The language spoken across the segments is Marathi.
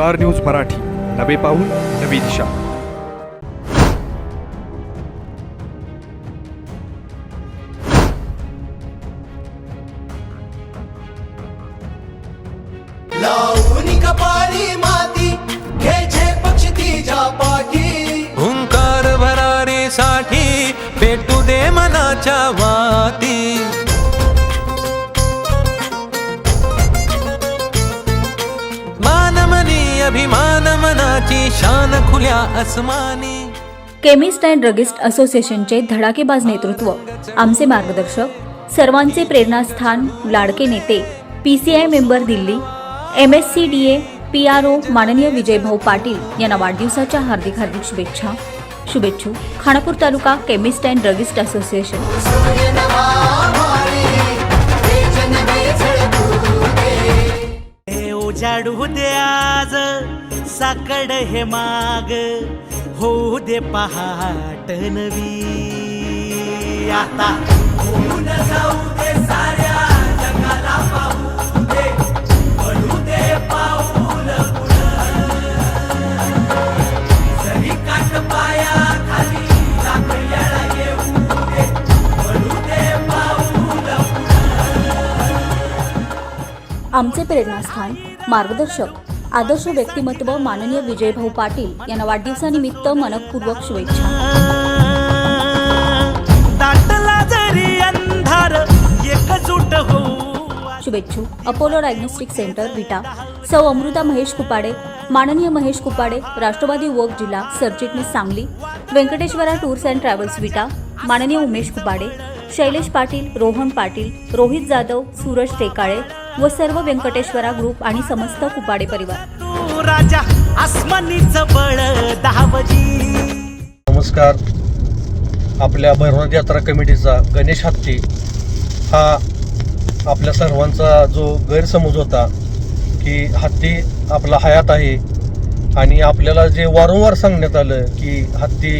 Star news Marathi. नवे पाऊल नवी दिशा. लावून कपाळी मा शान खुल्या अस्मानी केमिस्ट अँड ड्रगिस्ट असोसिएशनचे धडाकेबाज नेतृत्व आमचे मार्गदर्शक सर्वांचे प्रेरणास्थान लाडके नेते P C I member Delhi M S C D A P R O माननीय विजयभाऊ पाटील यांना वाढदिवसाच्या हार्दिक हार्दिक शुभेच्छा. शुभेच्छू. Khanapur taluka chemist and druggist association. सूर्य हे माग. होऊ दे पहाट नवी. आता होऊन जाऊ दे साऱ्या जगाला पाहू दे. पडू दे पाऊल काट पाया खाली येऊ दे. पडू दे पाऊल आमचे प्रेरणास्थान मार्गदर्शक आदर्श व्यक्तिमत्व माननीय विजयभाऊ पाटील यांना वाढदिवसानिमित्त मनपूर्वक शुभेच्छा. शुभेच्छू. Apollo diagnostic centre Vita. सौ अमृता महेश कुपाडे माननीय महेश कुपाडे राष्ट्रवादी युवक जिल्हा सरचिटणीस Sangli Venkateshwara tours and travels Vita. माननीय उमेश कुपाडे शैलेश पाटील रोहन पाटील रोहित जाधव सूरज टेकाळे व सर्व व्यंकटेश्वरा ग्रुप आणि समस्त कुपाडे परिवार. राजा नमस्कार. आपल्या भैरवनाथ यात्रा कमिटीचा गणेश हत्ती हा आपल्या सर्वांचा जो गैरसमज होता की हत्ती आपला हयात आहे आणि आपल्याला जे वारंवार सांगण्यात आलं की हत्ती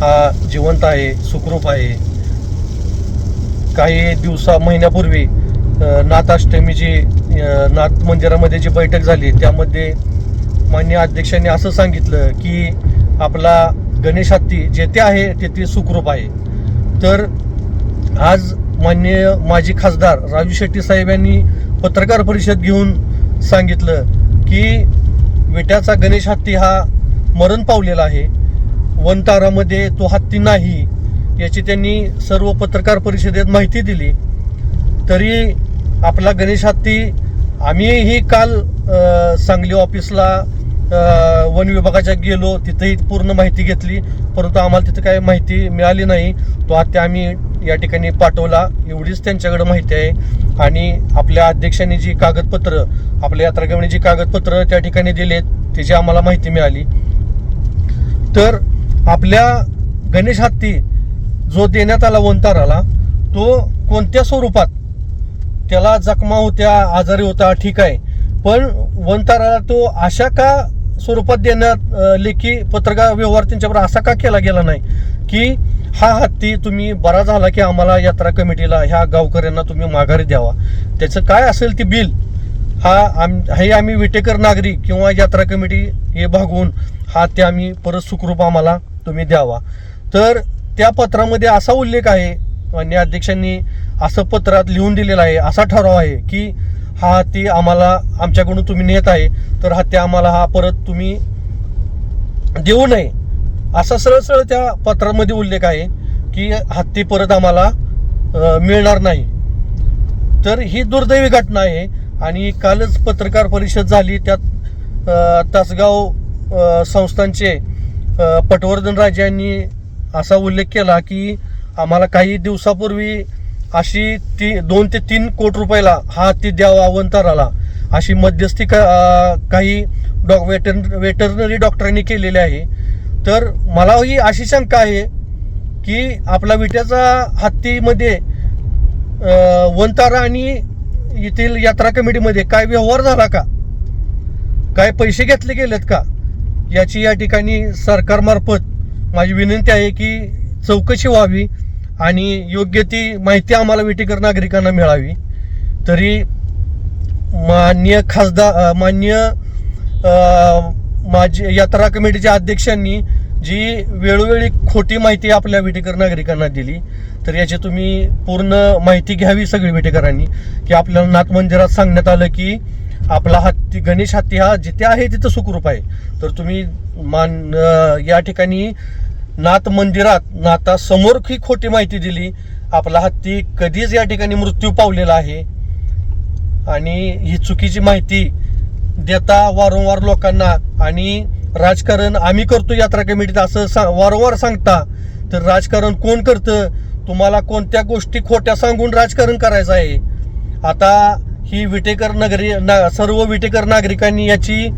हा जिवंत आहे सुखरूप आहे काही दिवसा महिन्यापूर्वी नाथाष्टमीची जी नाथ मंदिरामध्ये जी बैठक झाली त्यामध्ये मान्य अध्यक्षांनी असं सांगितलं की आपला गणेश हत्ती जेथे आहे तेथे सुखरूप आहे. तर आज मान्य माजी खासदार राजू शेट्टी साहेब यांनी पत्रकार परिषद घेऊन सांगितलं की विट्याचा गणेश हत्ती हा मरण पावलेला आहे. वनतारामध्ये तो हत्ती नाही याची त्यांनी सर्व पत्रकार परिषदेत माहिती दिली. तरी आपला गणेश हत्ती आम्हीही काल सांगली ऑफिसला वन विभागाच्या गेलो तिथेही पूर्ण माहिती घेतली. परंतु आम्हाला तिथं काही माहिती मिळाली नाही. तो हत्ती आम्ही या ठिकाणी पाठवला. एवढीच त्यांच्याकडे माहिती आहे. आणि आपल्या अध्यक्षांनी जी कागदपत्र आपल्या यात्रागमनी जी कागदपत्र त्या ठिकाणी दिलेत त्याची आम्हाला माहिती मिळाली. तर आपल्या गणेश हत्ती जो देण्यात आला वंताराला तो कोणत्या स्वरूपात त्याला जखमा होत्या आजारी होता ठीक आहे. पण वनताराला तो अशा का स्वरूपात देण्यात लेखी पत्रकार व्यवहार त्यांच्यावर असा का केला गेला नाही? की हा हत्ती तुम्ही बरा झाला की आम्हाला यात्रा कमिटीला ह्या गावकऱ्यांना तुम्ही माघारी द्यावा. त्याचं काय असेल ते बिल? हा आम हे आम्ही विटेकर नागरिक किंवा यात्रा कमिटी हे भागवून हा ते आम्ही परत सुखरूप आम्हाला तुम्ही द्यावा. तर त्या पत्रामध्ये असा उल्लेख आहे मान्य अध्यक्षांनी असं पत्रात लिहून दिलेलं आहे असा ठराव आहे की हा हत्ती आम्हाला आमच्याकडून तुम्ही नेत आहे तर हत्ती आम्हाला हा परत तुम्ही देऊ नये. असा सरळ सरळ त्या पत्रामध्ये उल्लेख आहे की हत्ती परत आम्हाला मिळणार नाही. तर ही दुर्दैवी घटना आहे आणि कालच पत्रकार परिषद झाली त्यात तासगाव संस्थांचे पटवर्धन राजे यांनी असा उल्लेख केला की आम्हाला काही दिवसापूर्वी अशी ती दोन ते तीन कोटी रुपयाला हा ती द्यावा अवंताराला. अशी मध्यस्थी का काही डॉ वेटर वेटरनरी डॉक्टरांनी केलेली आहे. तर मला ही अशी शंका आहे की आपला विट्याचा हत्तीमध्ये वंतारा वनतारा आणि येथील यात्रा कमिटीमध्ये काय व्यवहार झाला का? काय पैसे घेतले गेलेत का? याची या ठिकाणी सरकारमार्फत माझी विनंती आहे की चौकशी व्हावी. आणि योग्य ती माहिती आम्हाला विटेकर नागरिकांना मिळावी. तरी मान्य खासदार मान्य अं, माझी यात्रा कमिटीच्या अध्यक्षांनी जी वेळोवेळी खोटी माहिती आपल्या विटेकर नागरिकांना दिली तर याची तुम्ही पूर्ण माहिती घ्यावी सगळी विटेकरांनी की आपल्याला नाथ मंदिरात सांगण्यात आलं की आपला हत्ती गणेश हत्ती हा जिथे आहे तिथं सुखरूप आहे. तर तुम्ही मान या ठिकाणी नाथ मंदिरात नाथासमोर ही खोटी माहिती दिली. आपला हत्ती कधीच या ठिकाणी मृत्यू पावलेला आहे. आणि ही चुकीची माहिती देता वारंवार लोकांना आणि राजकारण आम्ही करतो यात्रा कमिटीत असं सा वारंवार सांगता. तर राजकारण कोण करतं? तुम्हाला कोणत्या गोष्टी खोट्या सांगून राजकारण करायचं आहे? आता ही विटेकर नगरी ना सर्व विटेकर नागरिकांनी याची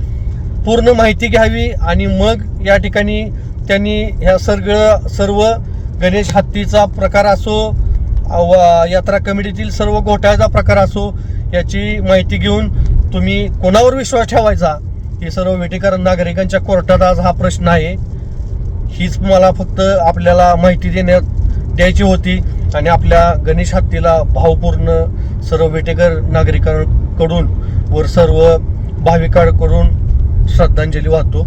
पूर्ण माहिती घ्यावी आणि मग या ठिकाणी त्यांनी ह्या सगळं सर्व गणेश हत्तीचा प्रकार असो यात्रा कमिटीतील सर्व घोटाळ्याचा प्रकार असो याची माहिती घेऊन तुम्ही कोणावर विश्वास ठेवायचा हे सर्व वेटेकर नागरिकांच्या कोर्टात आज हा प्रश्न आहे. हीच मला फक्त आपल्याला माहिती देण्यात द्यायची होती आणि आपल्या गणेश हत्तीला भावपूर्ण सर्व वेटेकर नागरिकांकडून वर सर्व भाविकांकडून श्रद्धांजली वाहतो.